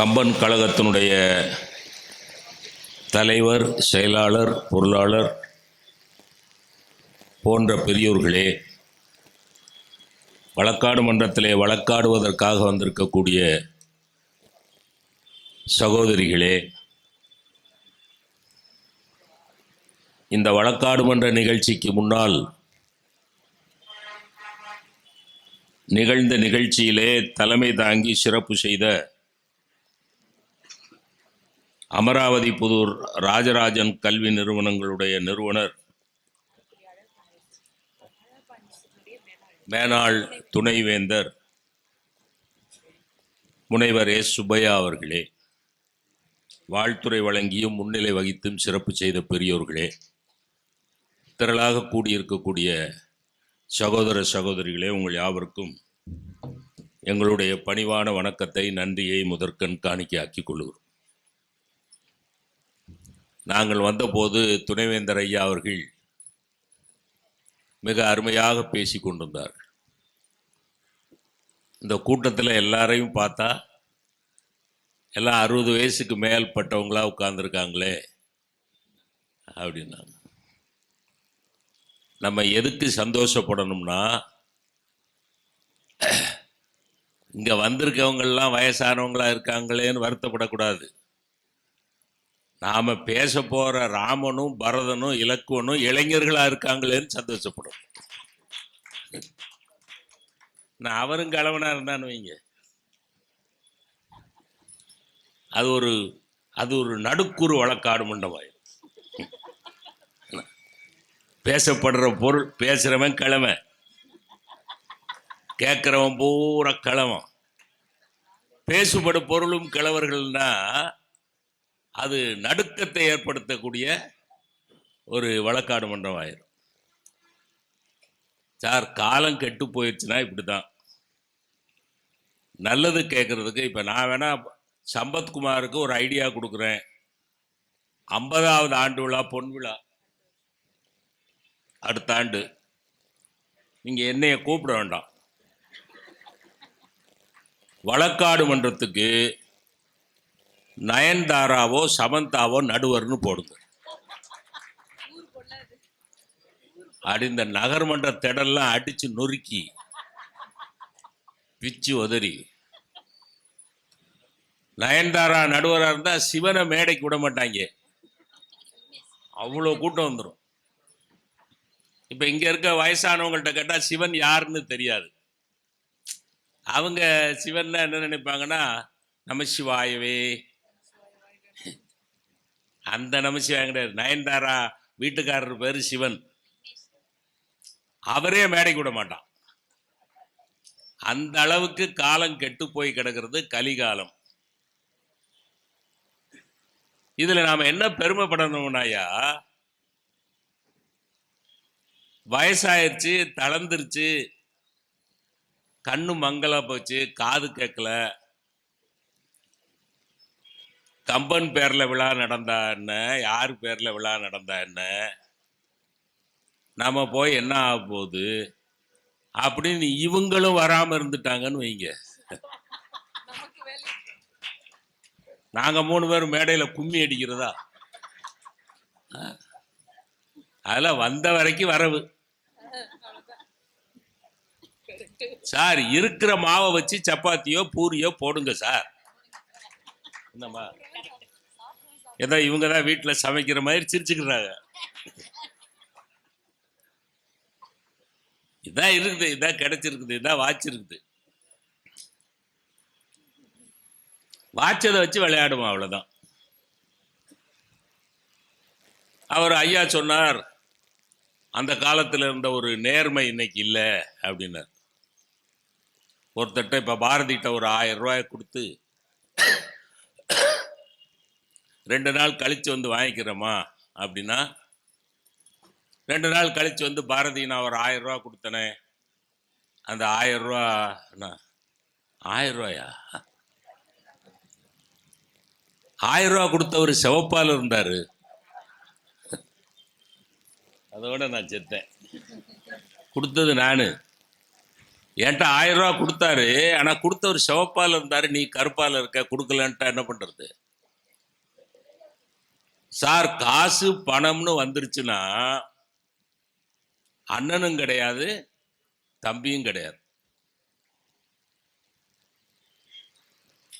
கம்பன் கழகத்தினுடைய தலைவர் செயலாளர் பொருளாளர் போன்ற பெரியோர்களே வழக்காடு மன்றத்திலே வழக்காடுவதற்காக வந்திருக்கக்கூடிய சகோதரிகளே இந்த வழக்காடு மன்ற நிகழ்ச்சிக்கு முன்னால் நிகழ்ந்த நிகழ்ச்சியிலே தலைமை தாங்கி சிறப்பு செய்த அமராவதி புதூர் ராஜராஜன் கல்வி நிறுவனங்களுடைய நிறுவனர் மேனாள் துணைவேந்தர் முனைவர் எஸ் சுப்பையா அவர்களே வாழ்த்துறை வழங்கியும் முன்னிலை வகித்தும் சிறப்பு செய்த பெரியோர்களே திரளாக கூடியிருக்கக்கூடிய சகோதர சகோதரிகளே உங்கள் யாவருக்கும் எங்களுடைய பணிவான வணக்கத்தை நன்றியை முதற்கண் காணிக்கையாக்கிக் கொள்கிறோம். நாங்கள் வந்தபோது துணைவேந்தர் ஐயா அவர்கள் மிக அருமையாக பேசி கொண்டிருந்தார் இந்த கூட்டத்தில் எல்லாரையும் பார்த்தா எல்லாம் அறுபது வயசுக்கு மேல்பட்டவங்களா உட்கார்ந்துருக்காங்களே அப்படின்னாங்க. நம்ம எதுக்கு சந்தோஷப்படணும்னா இங்கே வந்திருக்கவங்கெல்லாம் வயசானவங்களா இருக்காங்களேன்னு வருத்தப்படக்கூடாது. நாம் பேச போகிற ராமனும் பரதனும் இலக்குவனும் இளைஞர்களாக இருக்காங்களேன்னு சந்தோஷப்படும். நான் அவரும் கலவனாக இருந்தான்னு வைங்க. அது ஒரு அது ஒரு நடுக்குறு வழக்காடு மண்டபம். பேசப்படுற பொருள் பேசுகிறவன் கிழமை. கேட்குறவன் பூரா கிழவன் பேசுபடு பொருளும் கிழவர்கள்னா அது நடுக்கத்தை ஏற்படுத்தக்கூடிய ஒரு வழக்காடு மன்றம் ஆயிரும் சார் காலம் கெட்டு போயிடுச்சுன்னா இப்படி தான் நல்லது கேட்குறதுக்கு இப்போ நான் வேணா சம்பத்குமாருக்கு ஒரு ஐடியா கொடுக்குறேன். ஐம்பதாவது ஆண்டு விழா பொன் விழா. அடுத்த ஆண்டு. நீங்கள் என்னைய கூப்பிட வேண்டாம். வழக்காடு மன்றத்துக்கு நயன்தாராவோ சமந்தாவோ நடுவர்னு போடுங்க. அப்படி இந்த நகர்மன்ற திடல்லாம் அடிச்சு நொறுக்கி பிச்சு உதறி நயன்தாரா நடுவராக இருந்தால் சிவனை மேடைக்கு விட மாட்டாங்க. அவ்வளோ கூட்டம் வந்துடும் இப்போ இங்கே இருக்க வயசானவங்கள்ட்ட கேட்டால் சிவன் யாருன்னு தெரியாது. அவங்க சிவன்னா என்ன நினைப்பாங்கன்னா நம சிவாயவே. அந்த நமசிவாயம் கிடையாது. நயன்தாரா வீட்டுக்காரர் பேர் சிவன். அவரே மேடைக்கு விட மாட்டான். அந்த அளவுக்கு காலம் கெட்டு போய் கிடக்கிறது கலிகாலம். இதுல நாம என்ன பெருமைப்படணும்னாயா வயசாயிருச்சு தளர்ந்துருச்சு கண்ணு மங்களா போச்சு காது கேட்கல கம்பன் பேர்ல விழா நடந்தா என்ன? யார் பேர்ல விழா நடந்தா என்ன? நம்ம போய் என்ன ஆக போகுது? அப்படின்னு இவங்களும் வராம இருந்துட்டாங்கன்னு வைங்க. நாங்க மூணு பேரும் மேடையில கும்மி அடிக்கிறதா? அதெல்லாம் வந்த வரைக்கும் வரவு. சார் இருக்கிற மாவை வச்சு சப்பாத்தியோ பூரியோ போடுங்க சார். என்னம்மா? ஏதோ இவங்க தான் வீட்டில் சமைக்கிற மாதிரி சிரிச்சுக்கிறாங்க. இதான் இருக்குது இதான் கிடைச்சிருக்குது இதான் வாட்ச் இருக்குது. வாட்சதை வச்சு விளையாடுவோம் அவ்வளோதான் அவர் ஐயா சொன்னார் அந்த காலத்தில் இருந்த ஒரு நேர்மை இன்னைக்கு இல்லை அப்படின்னார். ஒருத்தட்ட இப்போ பாரதிகிட்ட ஒரு ஆயிரம் ரூபாய் கொடுத்து ரெண்டு நாள் கழித்து வந்து வாங்கிக்கிறோமா? அப்படின்னா ரெண்டு நாள் கழித்து வந்து பாரதி நான் ஒரு ஆயிரம் கொடுத்தனே. அந்த ஆயிரம் ரூபா என்ன? ஆயிரம் ரூபாயா? கொடுத்தவர் சிவப்பால் இருந்தார். அதோட நான் செத்தேன். கொடுத்தது நான். என்கிட்ட ஆயிரம் ரூபா கொடுத்தாரு ஆனால் கொடுத்தவர் சிவப்பால இருந்தார் நீ கருப்பால இருக்க கொடுக்கலன்ட்டா என்ன பண்ணுறது சார் காசு பணம்னு வந்துருச்சுன்னா அண்ணனும் கிடையாது தம்பியும் கிடையாது.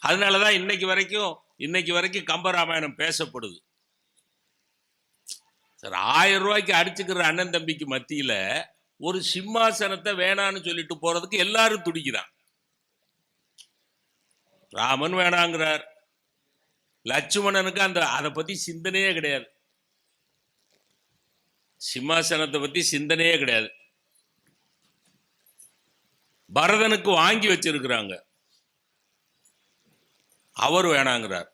அதனாலதான் இன்னைக்கு வரைக்கும் இன்னைக்கு வரைக்கும் கம்பராமாயணம் பேசப்படுது. சார் ஆயிரம் ரூபாய்க்கு அடிச்சுக்கிற அண்ணன் தம்பிக்கு மத்தியில ஒரு சிம்மாசனத்தை வேணான்னு சொல்லிட்டு போறதுக்கு எல்லாரும் துடிக்கிறான். ராமன் வேணாங்கிறார். லட்சுமணனுக்கு அந்த அதை பத்தி சிந்தனையே கிடையாது. சிம்மாசனத்தை பத்தி சிந்தனையே கிடையாது. பரதனுக்கு வாங்கி வச்சிருக்கிறாங்க. அவர் வேணாங்கிறார்.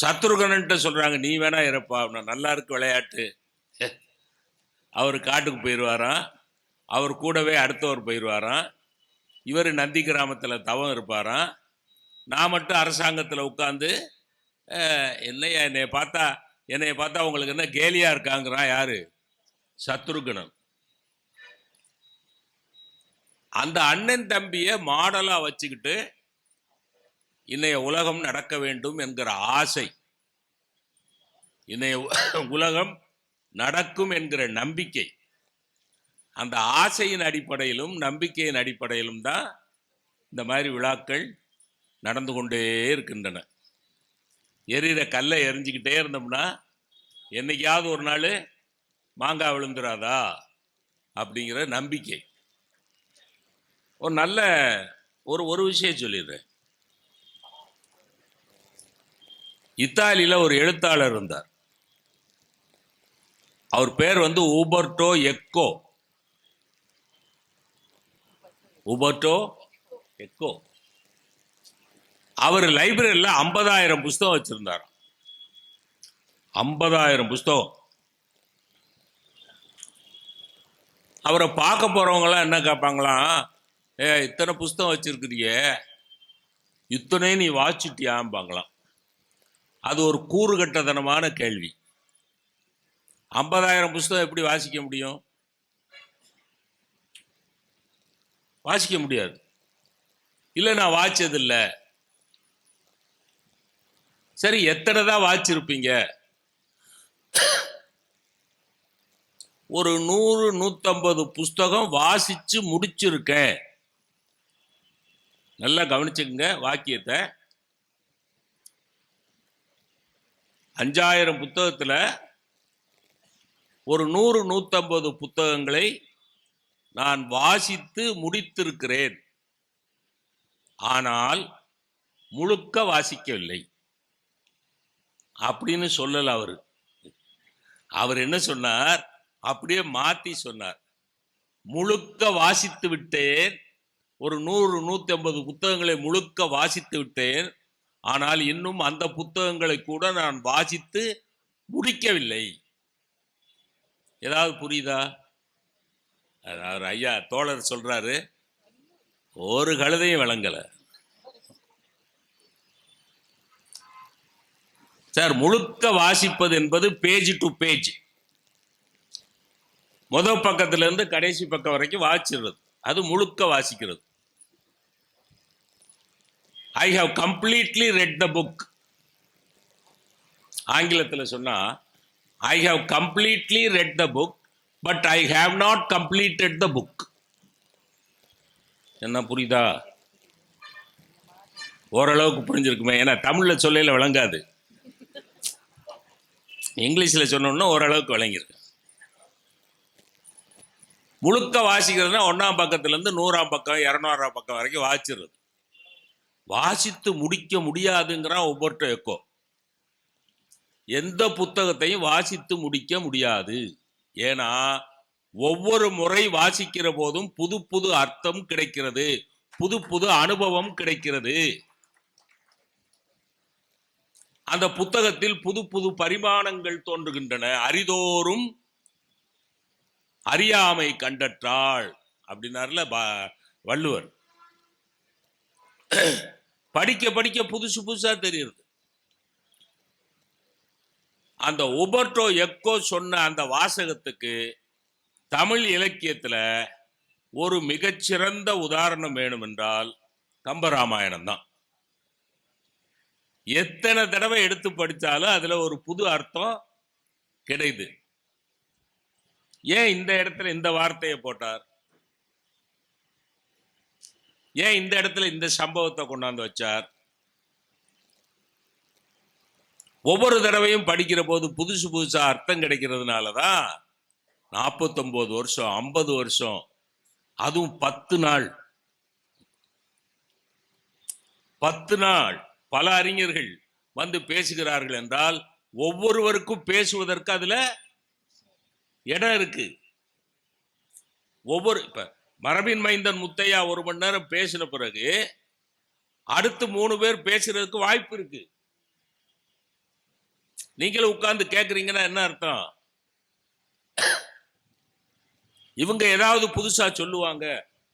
சத்ருகன்ட்ட சொல்றாங்க நீ வேணா இருப்பா நான் நல்லா இருக்கு விளையாட்டு. அவர் காட்டுக்கு போயிடுவாராம் அவர் கூடவே அடுத்தவர் போயிடுவாராம் இவர் நந்தி கிராமத்தில் தவம் இருப்பாராம். நான் மட்டும் அரசாங்கத்தில் உட்காந்து என்னையா என்னைய பார்த்தா என்னைய பார்த்தா உங்களுக்கு என்ன கேலியா இருக்காங்கிறான் யாரு? சத்ருகனன் அந்த அண்ணன் தம்பியை மாடலா வச்சுக்கிட்டு இன்னைய உலகம் நடக்க வேண்டும் என்கிற ஆசை. இன்னைய உலகம் நடக்கும் என்கிற நம்பிக்கை. அந்த ஆசையின் அடிப்படையிலும் நம்பிக்கையின் அடிப்படையிலும் தான் இந்த மாதிரி விழாக்கள் நடந்து கொண்டே இருக்கின்றன. எரியிற கல்லை எரிஞ்சுக்கிட்டே இருந்தோம்னா என்னைக்காவது ஒரு நாள் மாங்காய் விழுந்துடாதா அப்படிங்கிற நம்பிக்கை. ஒரு நல்ல ஒரு ஒரு விஷயம் சொல்லிடுறேன். இத்தாலியில ஒரு எழுத்தாளர் இருந்தார். அவர் பேர் வந்து ஊபர்டோ எக்கோ. ஊபர்டோ எக்கோ. அவர் லைப்ரரியில் ஐம்பதாயிரம் புஸ்தகம் வச்சுருந்தார் ஐம்பதாயிரம் புஸ்தகம். அவரை பார்க்க போகிறவங்களாம் என்ன கேட்பாங்களாம்? ஏ இத்தனை புஸ்தகம் வச்சுருக்குறியே. இத்தனை நீ வாச்சிட்டியாம்பாங்களாம் அது ஒரு கூறுகட்டதனமான கேள்வி. ஐம்பதாயிரம் புஸ்தகம் எப்படி வாசிக்க முடியும்? வாசிக்க முடியாது. இல்லை நான் வாய்ச்சதில்ல சரி எத்தனை தான் வாச்சிருப்பீங்க? ஒரு நூறு நூத்தம்பது புஸ்தகம் வாசிச்சு முடிச்சிருக்கேன். நல்லா கவனிச்சுக்கங்க வாக்கியத்தை. அஞ்சாயிரம் புத்தகத்துல ஒரு நூறு நூத்தம்பது புத்தகங்களை நான் வாசித்து முடித்திருக்கிறேன். ஆனால் முழுக்க வாசிக்கவில்லை. அப்படின்னு சொல்லல அவர். அவர் என்ன சொன்னார்? அப்படியே மாத்தி சொன்னார். முழுக்க வாசித்து விட்டேன். ஒரு நூறு நூத்தி ஐம்பது புத்தகங்களை முழுக்க வாசித்து விட்டேன். ஆனால் இன்னும் அந்த புத்தகங்களை கூட நான் வாசித்து முடிக்கவில்லை. ஏதாவது புரியுதா? அவர் ஐயா தோழர் சொல்றாரு ஒரு கழுதையும் விளங்கலை. சார் முழுக்க வாசிப்பது என்பது பேஜ் டு பேஜ் முதல் பக்கத்துல இருந்து கடைசி பக்கம் வரைக்கும் வாசிடுறது அது முழுக்க வாசிக்கிறது. I have completely read the book ஆங்கிலத்தில் சொன்னா I have completely read the book but I have not completed the book என்ன புரியுதா? ஓரளவுக்கு புரிஞ்சிருக்குமே. ஏன்னா தமிழில் சொல்லையில் விளங்காது. இங்கிலீஷில் சொன்னோன்னா ஓரளவுக்கு விளங்கியிருக்கு. முழுக்க வாசிக்கிறதுனா ஒன்றாம் பக்கத்துலேருந்து நூறாம் பக்கம் இரநூறாம் பக்கம் வரைக்கும் வாசிடுறது வாசித்து முடிக்க முடியாதுங்கிறான் ஒவ்வொரு எக்கோ. எந்த புத்தகத்தையும் வாசித்து முடிக்க முடியாது. ஏன்னா ஒவ்வொரு முறை வாசிக்கிற போதும் புது புது அர்த்தம் கிடைக்கிறது. புது புது அனுபவம் கிடைக்கிறது. அந்த புத்தகத்தில் புது புது பரிமாணங்கள் தோன்றுகின்றன. அரிதோறும் அறியாமை கண்டற்றாள் அப்படின்னார்ல வள்ளுவர். படிக்க படிக்க புதுசு புதுசா தெரியுது. அந்த உபர்டோ எக்கோ சொன்ன அந்த வாசகத்துக்கு தமிழ் இலக்கியத்தில் ஒரு மிகச்சிறந்த உதாரணம் வேணும் என்றால் கம்பராமாயணம் தான் எத்தனை தடவை எடுத்து படித்தாலும் அதில் ஒரு புது அர்த்தம் கிடைது. ஏன் இந்த இடத்துல இந்த வார்த்தையை போட்டார்? ஏன் இந்த இடத்துல இந்த சம்பவத்தை கொண்டாந்து வச்சார்? ஒவ்வொரு தடவையும் படிக்கிற போது புதுசு புதுசாக அர்த்தம் கிடைக்கிறதுனால தான் நாற்பத்தொம்போது வருஷம் ஐம்பது வருஷம் அதுவும் பத்து நாள். பத்து நாள். பல அறிஞர்கள் வந்து பேசுகிறார்கள் என்றால் ஒவ்வொருவருக்கும் பேசுவதற்கு அதுல இடம் இருக்கு. ஒவ்வொரு இப்ப மரபின் மைந்தன் முத்தையா ஒரு மணி நேரம் பேசின பிறகு அடுத்து மூணு பேர் பேசுறதுக்கு வாய்ப்பு இருக்கு. நீங்களும் உட்கார்ந்து கேக்குறீங்கன்னா என்ன அர்த்தம்? இவங்க ஏதாவது புதுசா சொல்லுவாங்க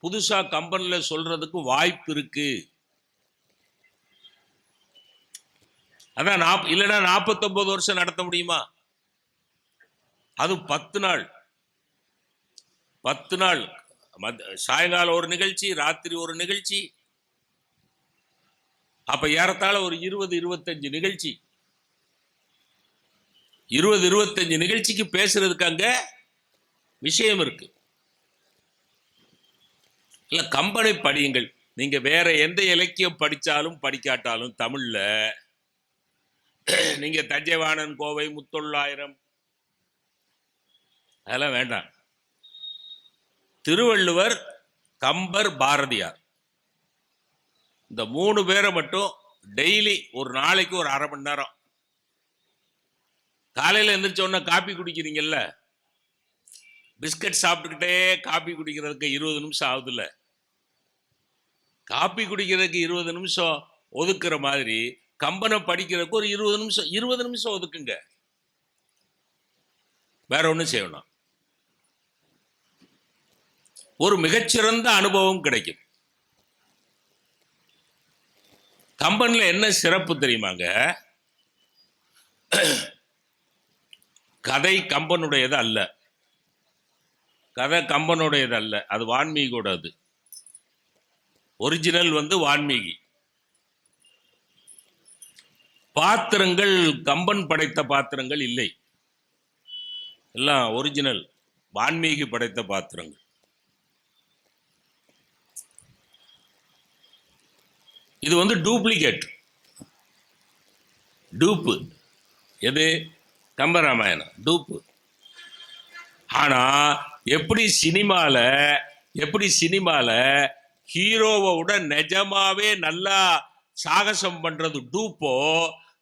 புதுசா கம்பெனில சொல்றதுக்கு வாய்ப்பு இருக்கு. அதான் நாப் இல்லைன்னா நாற்பத்தொன்பது வருஷம் நடத்த முடியுமா? அது பத்து நாள். பத்து நாள். மத்- சாயங்காலம் ஒரு நிகழ்ச்சி ராத்திரி ஒரு நிகழ்ச்சி. அப்ப ஏறத்தாழ ஒரு இருபது இருபத்தஞ்சு நிகழ்ச்சி. இருபது இருபத்தஞ்சு நிகழ்ச்சிக்கு பேசுறதுக்கு அங்க விஷயம் இருக்கு. இல்ல கம்பனை படியுங்கள். நீங்க வேற எந்த இலக்கியம் படிச்சாலும் படிக்காட்டாலும் தமிழ்ல நீங்க தஞ்சைவாணன் கோவை முத்தொள்ளாயிரம் அதெல்லாம் வேண்டாம். திருவள்ளுவர் கம்பர் பாரதியார். இந்த மூணு பேரை மட்டும் டெய்லி ஒரு நாளைக்கு ஒரு அரை மணி நேரம். காலையில எந்திரிச்ச உடனே காப்பி குடிக்கிறீங்கல்ல? பிஸ்கட் சாப்பிட்டுக்கிட்டே காப்பி குடிக்கிறதுக்கு இருபது நிமிஷம் ஆகுதுல்ல? காப்பி குடிக்கிறதுக்கு இருபது நிமிஷம் ஒதுக்குற மாதிரி கம்பனை படிக்கிறதுக்கு ஒரு இருபது நிமிஷம் இருபது நிமிஷம் ஒதுக்குங்க. வேற ஒன்றும் செய்யணும் ஒரு மிகச்சிறந்த அனுபவம் கிடைக்கும். கம்பன்ல என்ன சிறப்பு தெரியுமாங்க? கதை கம்பனுடையது அல்ல. கதை கம்பனுடையது அல்ல. அது வான்மீகியோட அது ஒரிஜினல் வந்து வான்மீகி. பாத்திரங்கள் கம்பன் படைத்த பாத்திரங்கள் இல்லை. எல்லாம் ஒரிஜினல் வான்மீகி படைத்த பாத்திரங்கள். இது வந்து டூப்ளிகேட் டூப்பு எது? கம்பராமாயணம். டூப்பு ஆனா எப்படி சினிமால எப்படி சினிமால ஹீரோவை விட நிஜமாவே நல்லா சாகசம் பண்றது டூப்போ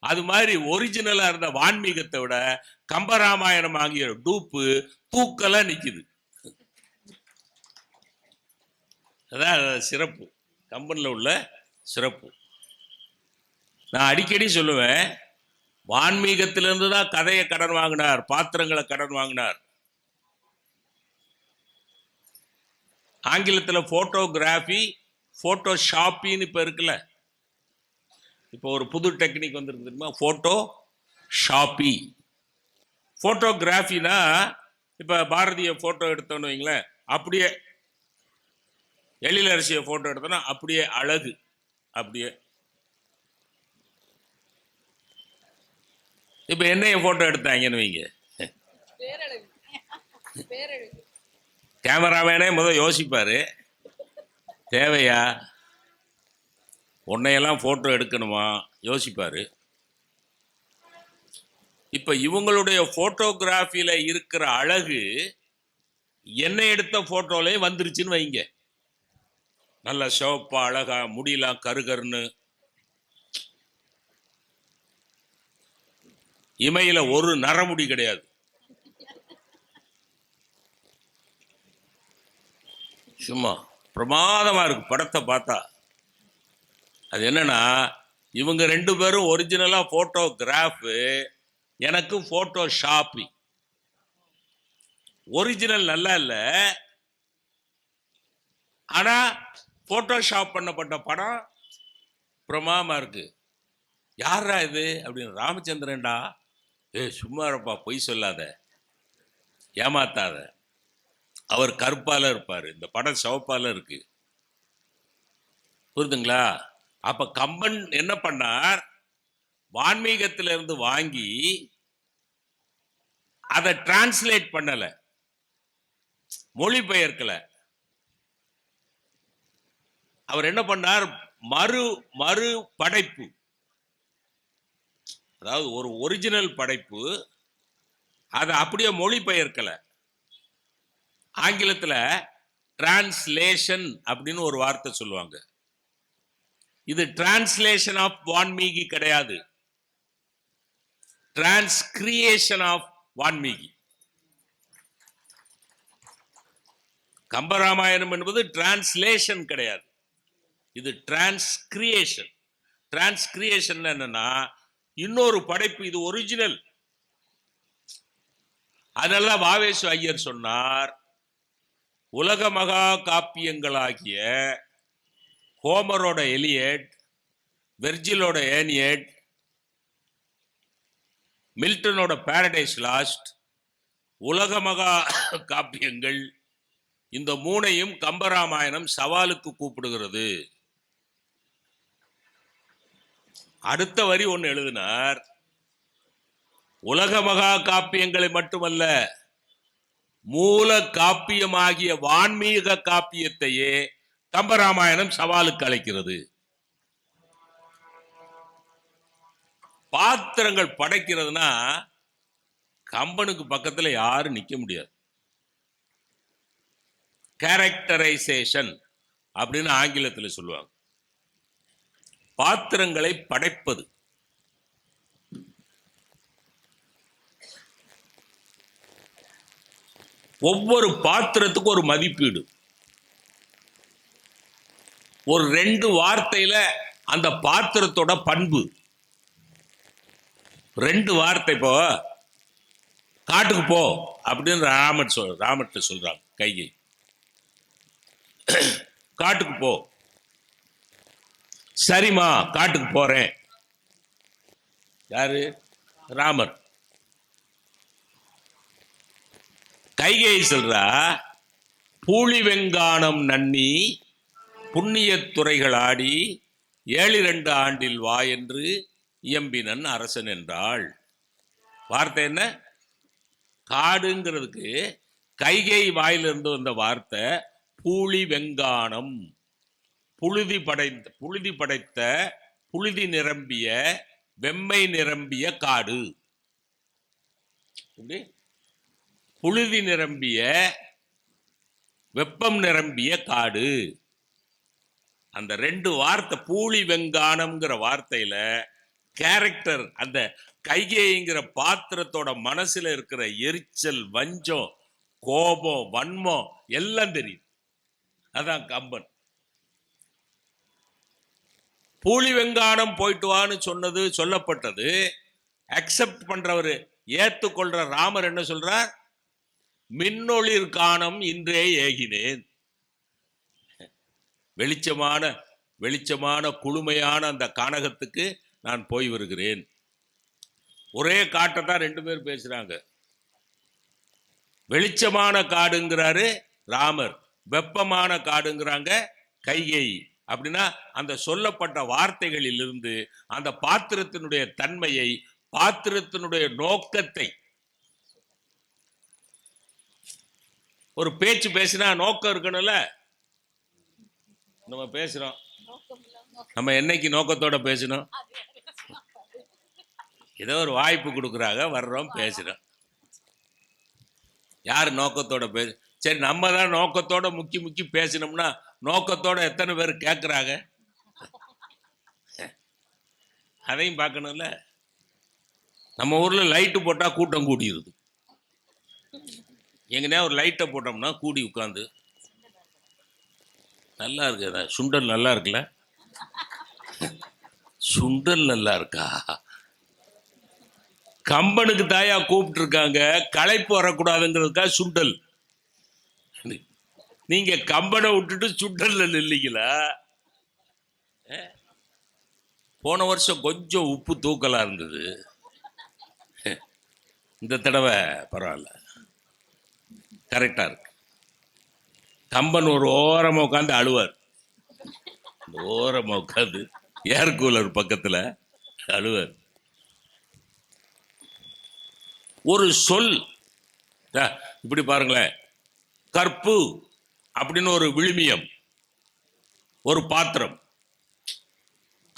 அது மாதிரி ஒரிஜினலா இருந்த வான்மீகத்தை விட கம்பராமாயணம் ஆகிய டூப்பு தூக்கலா நிக்குது. அதான் சிறப்பு. கம்பனில் உள்ள சிறப்பு. நான் அடிக்கடி சொல்லுவேன் வான்மீகத்திலிருந்து தான் கதையை கடன் வாங்கினார் பாத்திரங்களை கடன் வாங்கினார். ஆங்கிலத்தில் ஃபோட்டோகிராஃபி ஃபோட்டோ ஷாப்பின்னு இப்போ இருக்குல்ல. இப்போ ஒரு புது டெக்னிக் வந்துருக்கு தெரியுமா? போட்டோ ஷாப்பி போட்டோகிராஃபினா இப்போ பாரதிய போட்டோ எடுத்தோன்னு வைங்களேன். அப்படியே எழிலரசியை போட்டோ எடுத்தோன்னா அப்படியே அழகு. அப்படியே. இப்போ என்னைய போட்டோ எடுத்தாங்கன்னு வைங்க. பேரழகு. கேமராமேனே முதல் யோசிப்பாரு. தேவையா? உன்னையெல்லாம் ஃபோட்டோ எடுக்கணுமா? யோசிப்பார். இப்போ இவங்களுடைய ஃபோட்டோகிராஃபியில் இருக்கிற அழகு என்னை எடுத்த ஃபோட்டோலேயே வந்துருச்சுன்னு வைங்க. நல்ல சிவப்பா அழகா முடியலாம் கருகருன்னு. இமையில் ஒரு நரமுடி கிடையாது. சும்மா பிரமாதமாக இருக்கு படத்தை பார்த்தா. அது என்னன்னா இவங்க ரெண்டு பேரும் ஒரிஜினலாக ஃபோட்டோகிராஃபு எனக்கு ஃபோட்டோ ஷாப்பி ஒரிஜினல் நல்லா இல்லை. ஆனால் ஃபோட்டோஷாப் பண்ணப்பட்ட படம் பிரமாதமா இருக்குது யாரா இது? அப்படின்னு ராமச்சந்திரன்டா ஏ சும்மா இருப்பா பொய் சொல்லாத. ஏமாத்தாத. அவர் கருப்பால் இருப்பார். இந்த படம் சிவப்பால இருக்குது புரிதுங்களா? அப்ப கம்பன் என்ன பண்ணார்? வான்மீகத்திலிருந்து இருந்து வாங்கி அதை டிரான்ஸ்லேட் பண்ணல. மொழிபெயர்க்கல. அவர் என்ன பண்ணார்? மறு மறு படைப்பு. அதாவது ஒரு ஒரிஜினல் படைப்பு. அதை அப்படியே மொழிபெயர்க்கல. ஆங்கிலத்தில் டிரான்ஸ்லேஷன் அப்படின்னு ஒரு வார்த்தை சொல்லுவாங்க. இது டிரான்ஸ்லேஷன் ஆஃப் வான்மீகி கிடையாது. டிரான்ஸ்கிரியேஷன் ஆஃப் வான்மீகி. கம்பராமாயணம் என்பது டிரான்ஸ்லேஷன் கிடையாது. இது டிரான்ஸ்கிரியேஷன் டிரான்ஸ்கிரியேஷன் என்னன்னா இன்னொரு படைப்பு இது ஒரிஜினல் அதெல்லாம் வாவேசு ஐயர் சொன்னார் உலக மகா காப்பியங்களாகிய ஹோமரோட எலியட் வெர்ஜிலோட ஏனியட் மில்டனோட பேரடைஸ் லாஸ்ட் உலக மகா காப்பியங்கள் இந்த மூணையும் கம்பராமாயணம் சவாலுக்கு கூப்பிடுகிறது. அடுத்த வரி ஒன்று எழுதினார் உலக மகா காப்பியங்களை மட்டுமல்ல மூல காப்பியமாகிய வான்மீக காப்பியத்தையே கம்பராமாயணம் சவாலுக்கு அழைக்கிறது. பாத்திரங்கள் படைக்கிறதுனா கம்பனுக்கு பக்கத்தில் யாரும் நிற்க முடியாது. கேரக்டரைசேஷன் அப்படின்னு ஆங்கிலத்தில் சொல்லுவாங்க. பாத்திரங்களை படைப்பது. ஒவ்வொரு பாத்திரத்துக்கும் ஒரு மதிப்பீடு. ஒரு ரெண்டு வார்த்தையில் அந்த பாத்திரத்தோட பண்பு. ரெண்டு வார்த்தை இப்போ காட்டுக்கு போ அப்படின்னு ராமர் சொல் ராமர்கிட்ட சொல்கிறாங்க கைகை காட்டுக்கு போ. சரிம்மா காட்டுக்கு போகிறேன் யாரு? ராமர். கைகை சொல்றா பூலி வெங்கானம் நன்னி புண்ணியத் துறைகள் ஆடி ஏழிரண்டு ஆண்டில் வா என்று இயம்பினன் அரசன் என்றாள். வார்த்தை என்ன? காடுங்கிறதுக்கு கைகை வாயிலிருந்து வந்த வார்த்தை பூளி வெங்கானம் புழுதி படைத்த புழுதி படைத்த புழுதி நிரம்பிய வெம்மை நிரம்பிய காடு. புழுதி நிரம்பிய வெப்பம் நிரம்பிய காடு. அந்த ரெண்டு வார்த்தை பூலி வெங்கானம்ங்கிற வார்த்தையில கேரக்டர் அந்த கைகேங்கிற பாத்திரத்தோட மனசுல இருக்கிற எரிச்சல் வஞ்சம் கோபம் வன்மம் எல்லாம் தெரியுது. அதான் கம்பன். பூலி வெங்கானம் போயிட்டு வான்னு சொன்னது சொல்லப்பட்டது. அக்செப்ட் பண்றவர் ஏத்துக்கொள்ற ராமர் என்ன சொல்றார்? மின்னொளிர் காணம் இன்றே ஏகினேன். வெளிச்சமான வெளிச்சமான குளுமையான அந்த கானகத்துக்கு நான் போய் வருகிறேன். ஒரே காட்டை தான் ரெண்டு பேர் பேசுகிறாங்க வெளிச்சமான காடுங்கிறாரு ராமர். வெப்பமான காடுங்கிறாங்க கைகை. அப்படின்னா அந்த சொல்லப்பட்ட வார்த்தைகளிலிருந்து அந்த பாத்திரத்தினுடைய தன்மையை பாத்திரத்தினுடைய நோக்கத்தை. ஒரு பேச்சு பேசினா நோக்கம் இருக்கணும்ல? நம்ம பேசுறோம். நம்ம என்னைக்கு நோக்கத்தோட பேசணும்? ஏதோ ஒரு வாய்ப்பு கொடுக்குறாங்க வர்றோம் பேசுறோம். யார் நோக்கத்தோட பேச சரி நம்ம தான் நோக்கத்தோட முக்கி முக்கி பேசினோம்னா நோக்கத்தோட எத்தனை பேர் கேட்குறாங்க அதையும் பார்க்கணும்ல? நம்ம ஊர்ல லைட்டு போட்டா கூட்டம் கூடிடுது எங்கனையா ஒரு லைட்டை போட்டோம்னா கூடி உட்காந்து நல்லா இருக்கு சுண்டல் நல்லா இருக்குல்ல சுண்டல் நல்லா இருக்கா கம்பனுக்கு தாயா கூப்பிட்டு இருக்காங்க களைப்பு வரக்கூடாதுங்கிறதுக்காக சுண்டல். நீங்க கம்பனை விட்டுட்டு சுண்டல்ல நில்லிங்களா? போன வருஷம் கொஞ்சம் உப்பு தூக்கலா இருந்தது. இந்த தடவை பரவாயில்ல. கரெக்டாக இருக்கு. கம்பன் ஒரு ஓரமாக உட்காந்து அழுவார். ஓரமாக உட்காந்து ஏர் கூலர் பக்கத்தில் அழுவார். ஒரு சொல். இப்படி பாருங்களேன். கற்பு அப்படின்னு ஒரு விழுமியம். ஒரு பாத்திரம்.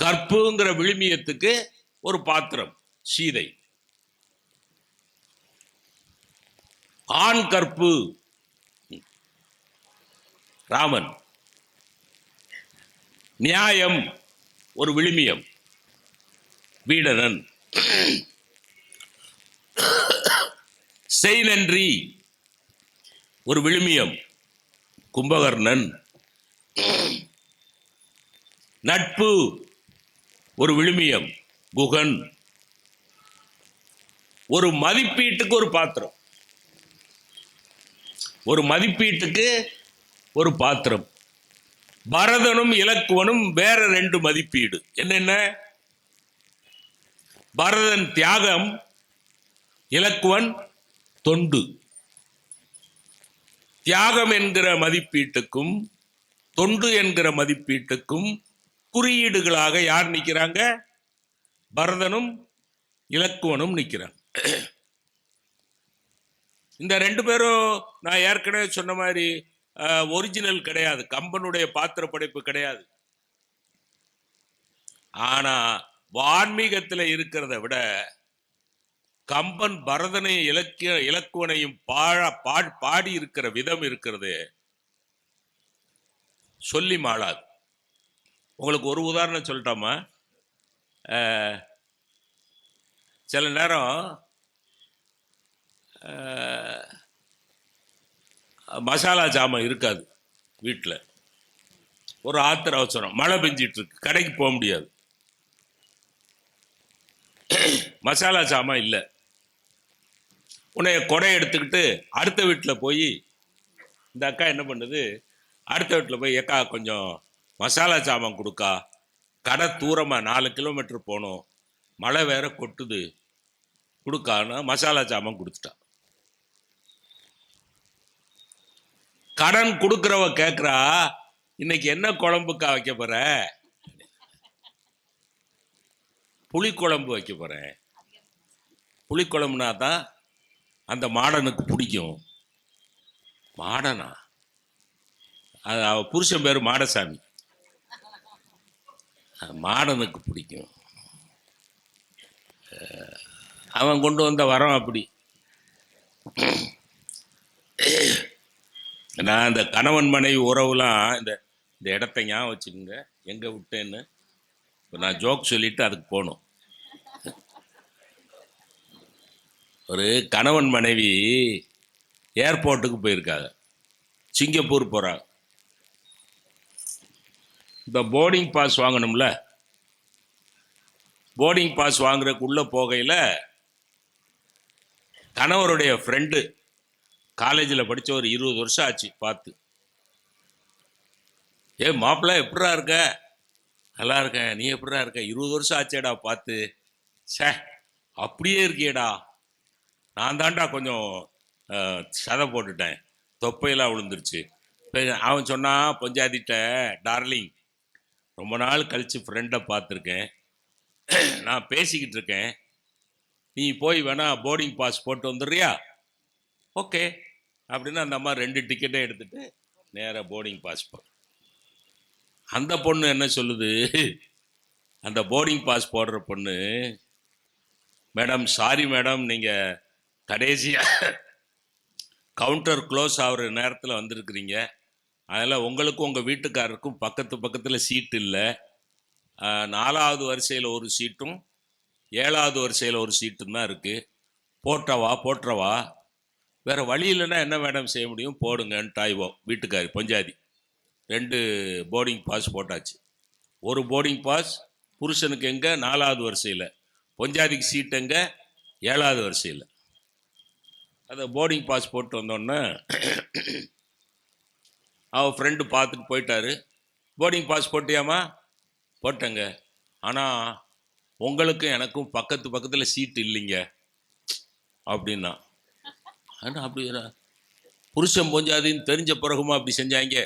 கற்புங்கிற விழுமியத்துக்கு ஒரு பாத்திரம் சீதை. ஆண் கற்பு ராமன். நியாயம் ஒரு விழுமியம். வீடனன். செய் நன்றி ஒரு விழுமியம். கும்பகர்ணன். நட்பு ஒரு விழுமியம். குகன். ஒரு மதிப்பீட்டுக்கு ஒரு பாத்திரம். ஒரு மதிப்பீட்டுக்கு ஒரு பாத்திரம். பரதனும் இலக்குவனும் வேற ரெண்டு மதிப்பீடு. என்னென்ன? பரதன் தியாகம் இலக்குவன் தொண்டு. தியாகம் என்கிற மதிப்பீட்டுக்கும் தொண்டு என்கிற மதிப்பீட்டுக்கும் குறியீடுகளாக யார் நிற்கிறாங்க பரதனும் இலக்குவனும் நிற்கிறாங்க இந்த ரெண்டு பேரும் நான் ஏற்கனவே சொன்ன மாதிரி ஒரிஜினல் கிடையாது. கம்பனுடைய பாத்திர படைப்பு கிடையாது. ஆனா வான்மீகத்தில் இருக்கிறத விட கம்பன் பரதனை இலக்கிய இலக்குவனையும் பாழ பா- பாடி இருக்கிற விதம் இருக்கிறது. சொல்லி மாளாது. உங்களுக்கு ஒரு உதாரணம் சொல்லிட்டோமா? சில நேரம் மசாலா ஜாமான் இருக்காது வீட்டில் ஒரு ஆத்திர அவசரம். மழை பெஞ்சிட்டு இருக்கு கடைக்கு போக முடியாது. மசாலா ஜாமான் இல்லை. உன்னைய கொடை எடுத்துக்கிட்டு அடுத்த வீட்டில் போய் இந்த அக்கா என்ன பண்ணுது? அடுத்த வீட்டில் போய் ஏக்கா கொஞ்சம் மசாலா ஜாமான் கொடுக்கா. கடை தூரமாக நாலு கிலோமீட்டர் போகணும். மழை வேற கொட்டுது. கொடுக்கான்னு மசாலா ஜாமான் கொடுத்துட்டா. கடன் கொடுக்குறவ கேட்குறா இன்னைக்கு என்ன குழம்புக்கா வைக்க போற? புளிக்குழம்பு வைக்க போறேன் புளிக்குழம்புனா தான் அந்த மாடனுக்கு பிடிக்கும். மாடனா? அது அவ புருஷன் பேர் மாடசாமி. மாடனுக்கு பிடிக்கும். அவன் கொண்டு வந்த வரம் அப்படி. நான் இந்த கணவன் மனைவி உறவுலாம் இந்த இந்த இடத்த ஞாபகம் வச்சுக்கோங்க. எங்கே விட்டேன்னு. இப்போ நான் ஜோக் சொல்லிட்டு அதுக்கு போகணும். ஒரு கணவன் மனைவி ஏர்போர்ட்டுக்கு போயிருக்காங்க. சிங்கப்பூர் போகிறாங்க இந்த போர்டிங் பாஸ் வாங்கணும்ல. போர்டிங் பாஸ் வாங்குறதுக்குள்ளே போகையில் கணவருடைய ஃப்ரெண்டு காலேஜில் படித்த ஒரு இருபது வருஷம் ஆச்சு பார்த்து. ஏ மாப்பிள்ள எப்படா இருக்க? நல்லா இருக்கேன். நீ எப்படிடா இருக்க? இருபது வருஷம் ஆச்சேடா பார்த்து. சே அப்படியே இருக்கியேடா. நான் தாண்டா கொஞ்சம் சதை போட்டுட்டேன். தொப்பையெல்லாம் விழுந்துருச்சு அவன் சொன்னான் பொஞ்சாதிட்ட டார்லிங் ரொம்ப நாள் கழித்து ஃப்ரெண்டை பார்த்துருக்கேன். நான் பேசிக்கிட்டு இருக்கேன். நீ போய் வேணா போர்டிங் பாஸ் போட்டு வந்துடுறியா? ஓகே. அப்படின்னு அந்த அம்மா ரெண்டு டிக்கெட்டை எடுத்துட்டு நேராக போர்டிங் பாஸ் போ. அந்த பொண்ணு என்ன சொல்லுது? அந்த போர்டிங் பாஸ் போடுற பொண்ணு மேடம் சாரி மேடம் நீங்கள் கடைசியாக கவுண்டர் க்ளோஸ் ஆகிற நேரத்தில் வந்திருக்கிறீங்க. அதில் உங்களுக்கும் உங்கள் வீட்டுக்காரருக்கும் பக்கத்து பக்கத்தில் சீட் இல்லை. நாலாவது வரிசையில் ஒரு சீட்டும் ஏழாவது வரிசையில் ஒரு சீட்டும் தான் இருக்குது போட்டவா போட்டுறவா வேறு வழி இல்லைன்னா என்ன மேடம் செய்ய முடியும்? போடுங்கன்னு டாய்வோ வீட்டுக்காரி பஞ்சாதி. ரெண்டு போர்டிங் பாஸ் போட்டாச்சு. ஒரு போர்டிங் பாஸ் புருஷனுக்கு எங்கே? நாலாவது வரிசையில். பொஞ்சாதிக்கு சீட் எங்கே? ஏழாவது வரிசையில். அதை போர்டிங் பாஸ் போட்டு வந்தோடனே அவள் ஃப்ரெண்டு பார்த்துட்டு போயிட்டாரு. போர்டிங் பாஸ் போட்டியாமா போட்டேங்க. ஆனால் உங்களுக்கும் எனக்கும் பக்கத்து பக்கத்தில் சீட்டு இல்லைங்க. அப்படின்னா ஆனால் அப்படி புருஷன் பொஞ்சாதின்னு தெரிஞ்ச பிறகுமா அப்படி செஞ்சாங்க?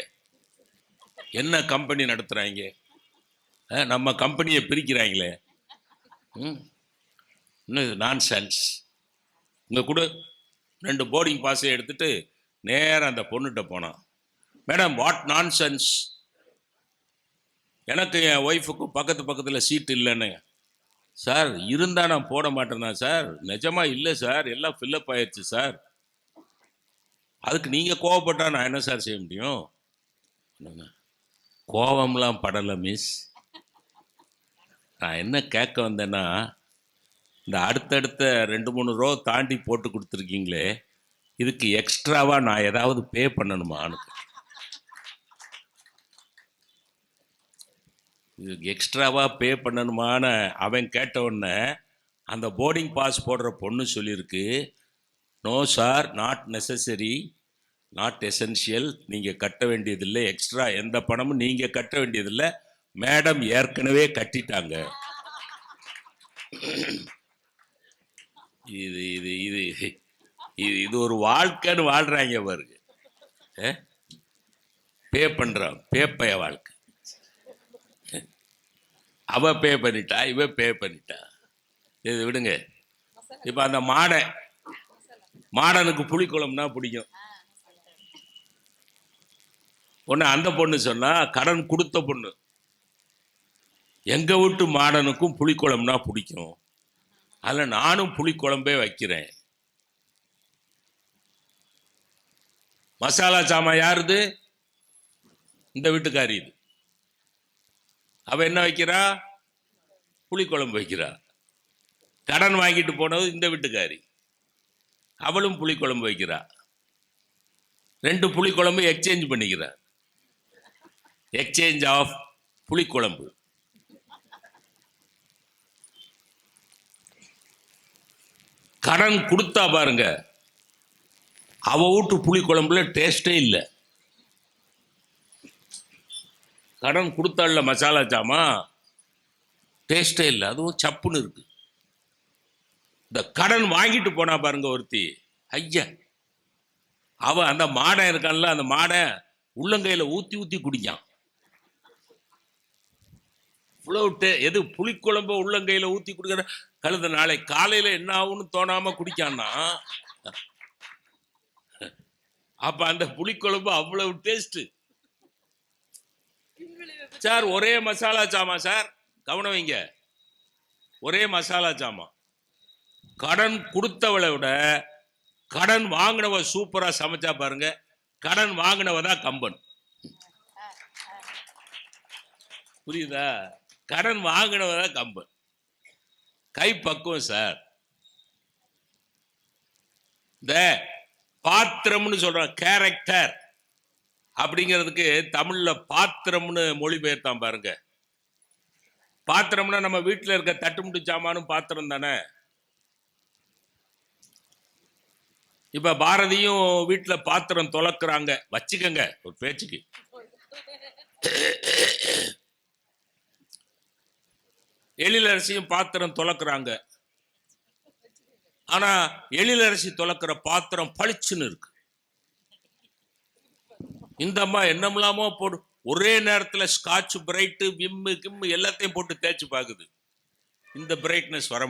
என்ன கம்பெனி நடத்துகிறாங்க நம்ம கம்பெனியை பிரிக்கிறாங்களே. ம்? இன்னும் நான் சென்ஸ் இங்கே கூட. ரெண்டு போர்டிங் பாஸை எடுத்துட்டு நேராக அந்த பொண்ணுகிட்ட போனான். மேடம் வாட் நான் சென்ஸ் எனக்கு என் ஒய்ஃபுக்கும் பக்கத்து பக்கத்தில் சீட் இல்லைன்னு. சார் இருந்தால் நான் போட மாட்டேனா சார் நிஜமாக இல்லை சார் எல்லாம் ஃபில்லப் ஆயிடுச்சு சார் அதுக்கு நீங்கள் கோவப்பட்டால் நான் என்ன சார் செய்ய முடியும்? என்னங்க, கோவம்லாம் படலை மிஸ் நான் என்ன கேட்க வந்தேன்னா இந்த அடுத்தடுத்த ரெண்டு மூணு ரோ தாண்டி போட்டு கொடுத்துருக்கீங்களே இதுக்கு எக்ஸ்ட்ராவாக நான் ஏதாவது பே பண்ணணுமான்னு இதுக்கு எக்ஸ்ட்ராவாக பே பண்ணணுமான அவன் கேட்ட உடனே அந்த போர்டிங் பாஸ் போடுற பொண்ணு சொல்லியிருக்கு no sir not necessary not essential நீங்கள் கட்ட வேண்டியதில்லை. எக்ஸ்ட்ரா எந்த பணமும் நீங்கள் கட்ட வேண்டியதில்லை. மேடம் ஏற்கனவே கட்டிட்டாங்க. இது இது இது இது இது ஒரு வாழ்க்கைன்னு வாழ்கிறாங்க பாருங்க. பே பண்றான். பேப்பைய வாழ்க்கை. அவ பே பண்ணிட்டா இவ பே பண்ணிட்டா. இது விடுங்க. இப்போ அந்த மாடை மாடனுக்கு புளிக்குழம்புனா பிடிக்கும். பொண்ணு அந்த பொண்ணு சொன்னா கடன் கொடுத்த பொண்ணு. எங்க வீட்டு மாடனுக்கும் புளிக்குழம்புனா பிடிக்கும். அதில் நானும் புளிக்குழம்பே வைக்கிறேன். மசாலா சாமான் யாருது? இந்த வீட்டுக்காரி இது. அவ என்ன வைக்கிறா? புளிக்குழம்பு வைக்கிறா. கடன் வாங்கிட்டு போனது இந்த வீட்டுக்காரி. அவளும் புளிக்குழம்பு வைக்கிறா. ரெண்டு புளிக்குழம்பு எக்ஸ்சேஞ்ச் பண்ணிக்கிறா. எக்ஸ்சேஞ்ச் ஆஃப் புளிக்குழம்பு. கடன் கொடுத்தா பாருங்க அவ வீட்டு புளிக்குழம்புல டேஸ்டே இல்லை. கடன் கொடுத்தாள்ல மசாலா சாமா டேஸ்டே இல்லை. அதுவும் சப்புன்னு இருக்குது இந்த கடன் வாங்கிட்டு போனா பாருங்க ஒருத்தி. ஐயா அவன் அந்த மாடை இருக்கான்ல அந்த மாடை உள்ளங்கையில ஊத்தி ஊத்தி குடிக்கான் புளவுட்டு எது புளிக்குழம்ப உள்ளங்கையில ஊத்தி குடிக்கிற கழுத நாளை காலையில என்ன ஆகும்னு தோணாம குடிக்கான்னா அப்ப அந்த புளிக்குழம்பு அவ்வளவு டேஸ்ட் சார் ஒரே மசாலா சாமா சார். கவனம் வைங்க. ஒரே மசாலா சாமான் கடன் கொடுத்தவளை விட கடன் வாங்கினவ சூப்பரா சமைச்சா பாருங்க. கடன் வாங்கினவ தான் கம்பன். புரியுதா? கடன் வாங்கினவ தான் கம்பன். கை பக்குவம் சார். இந்த பாத்திரம்னு சொல்றோம் கேரக்டர் அப்படிங்கிறதுக்கு தமிழ்ல பாத்திரம்னு மொழிபெயர்த்தான் பாருங்க. பாத்திரம்னா நம்ம வீட்டில் இருக்க தட்டுமுட்டு சாமானும் பாத்திரம் தானே? இப்ப பாரதியும் வீட்டில் பாத்திரம் துலக்குறாங்க வச்சுக்கங்க ஒரு பேச்சுக்கு. எழிலரசியும் பாத்திரம் துலக்குறாங்க ஆனா எழிலரசி துலக்கிற பாத்திரம் பளிச்சுன்னு இருக்கு. இந்த அம்மா என்னமில்லாமோ போடு ஒரே நேரத்தில் ஸ்காட்ச் பிரைட்டு விம்மு கிம்மு எல்லாத்தையும் போட்டு தேய்ச்சி பார்க்குது. இந்த பிரைட்னஸ் வர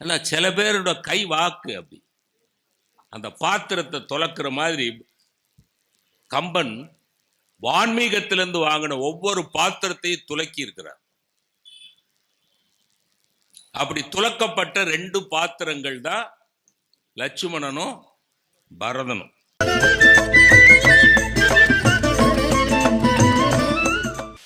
ஆனால் சில பேரோட கை வாக்கு அப்படி. அந்த பாத்திரத்தை துலக்கிற மாதிரி கம்பன் வான்மீகத்திலிருந்து வாங்கின ஒவ்வொரு பாத்திரத்தையும் துலக்கி இருக்கிறார் அப்படி துலக்கப்பட்ட ரெண்டு பாத்திரங்கள் தான் லட்சுமணனும் பரதனும்.